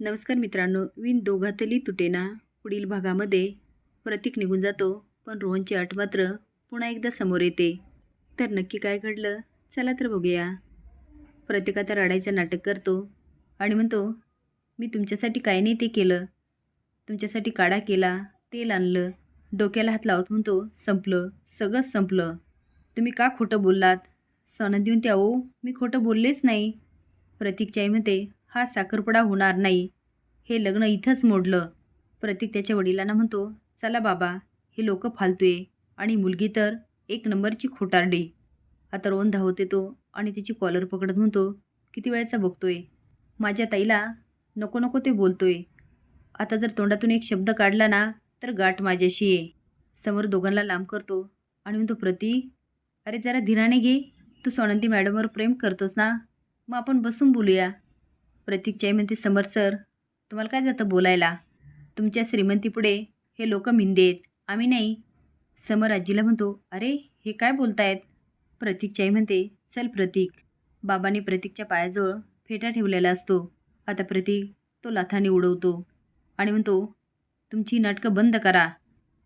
नमस्कार मित्रांनो विन दोघातली तुटेना पुढील भागामध्ये प्रतीक निघून जातो पण रोहनची अट मात्र पुन्हा एकदा समोर येते. तर नक्की काय घडलं? चला तर बघूया. प्रतीक आता रडायचं नाटक करतो आणि म्हणतो मी तुमच्यासाठी काय नाही ते केलं. तुमच्यासाठी काढा केला तेल आणलं. डोक्याला हात लावत म्हणतो संपलं सगळंच संपलं. तुम्ही का खोटं बोललात? सणद देऊन त्या अहो मी खोटं बोललेच नाही. प्रतीकच्या आई म्हणते हा साखरपुडा होणार नाही. हे लग्न इथंच मोडलं. प्रतीक त्याच्या वडिलांना म्हणतो चला बाबा हे लोक फालतूये आणि मुलगी तर एक नंबरची खोटारडी. आता रोहन धावत येतो आणि तिची कॉलर पकडत म्हणतो किती वेळेचा बघतोय? माझ्या ताईला नको नको ते बोलतोय. आता जर तोंडातून एक शब्द काढला ना तर गाठ माझ्याशी ये. समोर दोघांना लांब करतो आणि म्हणतो प्रतीक अरे जरा धीराने घे. तू सोनंती मॅडमवर प्रेम करतोस ना? मग आपण बसून बोलूया. प्रतीकच्या आई म्हणते समर सर तुम्हाला काय जातं बोलायला? तुमच्या श्रीमंतीपुढे हे लोक मिंदेत आम्ही नाही. समर आजीला म्हणतो अरे हे काय बोलतायत? प्रतीक आई म्हणते चल प्रतीक. बाबांनी प्रतीकच्या पायाजवळ फेटा ठेवलेला असतो. आता प्रतीक तो लाथाने उडवतो आणि म्हणतो तुमची नाटकं बंद करा.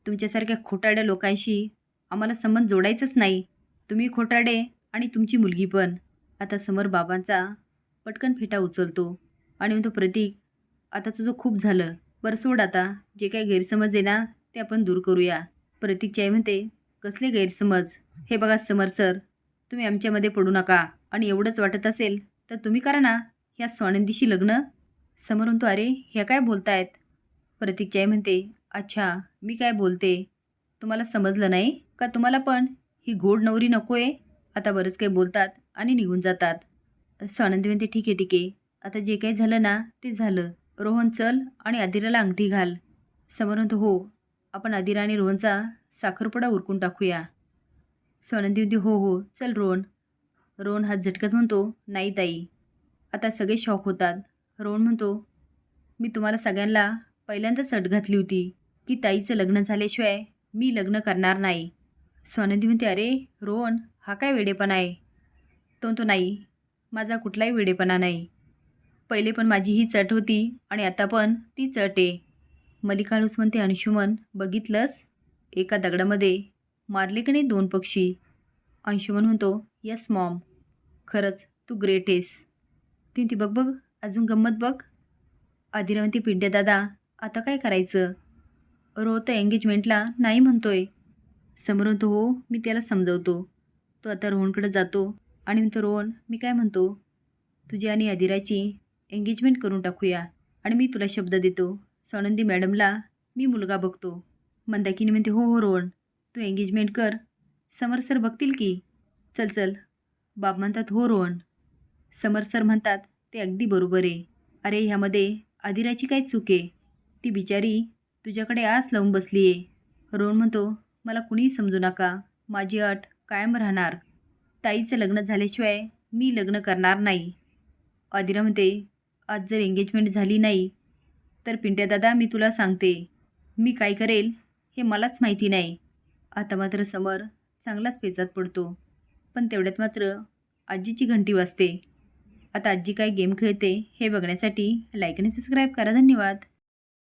तुमच्यासारख्या खोटाड्या लोकांशी आम्हाला संबंध जोडायचंच नाही. तुम्ही खोटाडे आणि तुमची मुलगी पण. आता समोर बाबांचा पटकन फेटा उचलतो. आणि म्हणतो प्रतीक आता तुझं खूप झालं. बरं सोड आता. जे काही गैरसमज आहे ना ते आपण दूर करूया. प्रतीकची आई म्हणते कसले गैरसमज? हे बघा समर सर तुम्ही आमच्यामध्ये पडू नका. आणि एवढंच वाटत असेल तर तुम्ही करा ना ह्या स्वानंदीशी लग्न. समोर म्हणतो अरे ह्या काय बोलतायत? प्रतीकची आई म्हणते अच्छा मी काय बोलते? तुम्हाला समजलं नाही? का तुम्हाला पण? ही घोड नवरी नको आहे आता बरंच काही बोलतात आणि निघून जातात. स्वानंदी म्हणते ठीक आहे ठीक आहे. आता जे काही झालं ना ते झालं. रोहन चल आणि आदिराला अंगठी घाल. समोर म्हणतो हो आपण आदिरा आणि रोहनचा साखरपुडा उरकून टाकूया. स्वानंदी म्हणते हो हो चल रोहन. रोहन हात झटकत म्हणतो नाही ताई. आता सगळे शॉक होतात. रोहन म्हणतो मी तुम्हाला सगळ्यांना पहिल्यांदाच अट घातली होती की ताईचं लग्न झाल्याशिवाय मी लग्न करणार नाही. स्वानंदी म्हणते अरे रोहन हा काय वेडेपण आहे? तो म्हणतो नाही माझा कुठलाही वेडेपणा नाही. पहिले पण माझी ही चट होती आणि आता पण ती चट आहे. मलिकाळूस म्हणते अंशुमन बघितलंस? एका दगडामध्ये. मारले की नाही दोन पक्षी? अंशुमन म्हणतो यस मॉम खरंच तू ग्रेट आहेस. ती ती बघ बघ अजून गंमत बघ. आदिरा म्हणते दादा आता काय करायचं? रो तर एंगेजमेंटला नाही म्हणतोय. समोर तो हो मी त्याला समजवतो. तो आता रोहनकडे जातो. आणि म्हणतो रोहन मी काय म्हणतो? तुझी आणि अधिराची एंगेजमेंट करून टाकूया आणि मी तुला शब्द देतो. सोनंदी मॅडमला मी मुलगा बघतो. मंदाकिनी म्हणते हो हो रोहन तू एंगेजमेंट कर. समर सर बघतील की. चल चल. बाब म्हणतात हो रोहन. समर सर म्हणतात ते अगदी बरोबर आहे. अरे ह्यामध्ये आदिराची काय चूक आहे? ती बिचारी तुझ्याकडे आस लावून बसली आहे रोहन म्हणतो मला कुणीही समजू नका. माझी अट कायम राहणार. ताईचं लग्न झाल्याशिवाय मी लग्न करणार नाही. आदिरा म्हणते आज जर एंगेजमेंट झाली नाही तर पिंट्या दादा मी तुला सांगते. मी काय करेल हे मलाच माहिती नाही. आता मात्र समर चांगलाच पेचात पडतो पण तेवढ्यात मात्र आजीची घंटी वाजते. आता आजी काय गेम खेळते हे बघण्यासाठी लाईक आणि सबस्क्राईब करा. धन्यवाद.